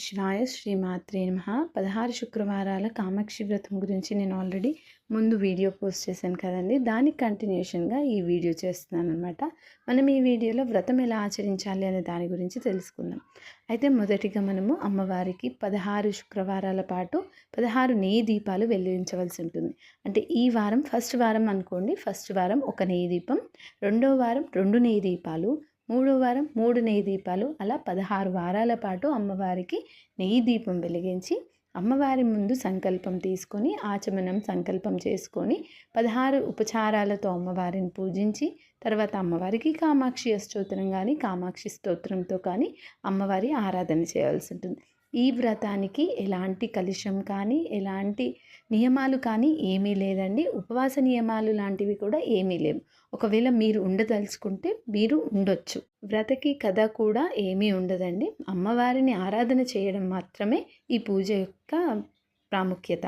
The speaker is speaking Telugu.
శివాయ శ్రీమాత్రే నమ. పదహారు శుక్రవారాల కామాక్షి వ్రతం గురించి నేను ఆల్రెడీ ముందు వీడియో పోస్ట్ చేశాను కదండి. దానికి కంటిన్యూషన్గా ఈ వీడియో చేస్తున్నాను అనమాట మనం ఈ వీడియోలో వ్రతం ఎలా ఆచరించాలి అనే దాని గురించి తెలుసుకుందాం. అయితే మొదటిగా మనము అమ్మవారికి పదహారు శుక్రవారాల పాటు పదహారు నెయ్యి దీపాలు వెలిగించవలసి ఉంటుంది. అంటే ఈ వారం ఫస్ట్ వారం అనుకోండి. ఫస్ట్ వారం ఒక నెయ్యి దీపం రెండో వారం రెండు నెయ్యి దీపాలు మూడో వారం మూడు నెయ్యి దీపాలు అలా పదహారు వారాల పాటు అమ్మవారికి నెయ్యి దీపం వెలిగించి అమ్మవారి ముందు సంకల్పం తీసుకొని ఆచమనం సంకల్పం చేసుకొని పదహారు ఉపచారాలతో అమ్మవారిని పూజించి తర్వాత అమ్మవారికి కామాక్షి అష్టోత్తరం కానీ కామాక్షి స్తోత్రంతో కానీ అమ్మవారి ఆరాధన చేయాల్సి ఉంటుంది. ఈ వ్రతానికి ఎలాంటి కలుషం కానీ ఎలాంటి నియమాలు కానీ ఏమీ లేదండి. ఉపవాస నియమాలు లాంటివి కూడా ఏమీ లేవు. ఒకవేళ మీరు ఉండదలుచుకుంటే మీరు ఉండొచ్చు. వ్రతకి కథ కూడా ఏమీ ఉండదండి. అమ్మవారిని ఆరాధన చేయడం మాత్రమే ఈ పూజ యొక్క ప్రాముఖ్యత.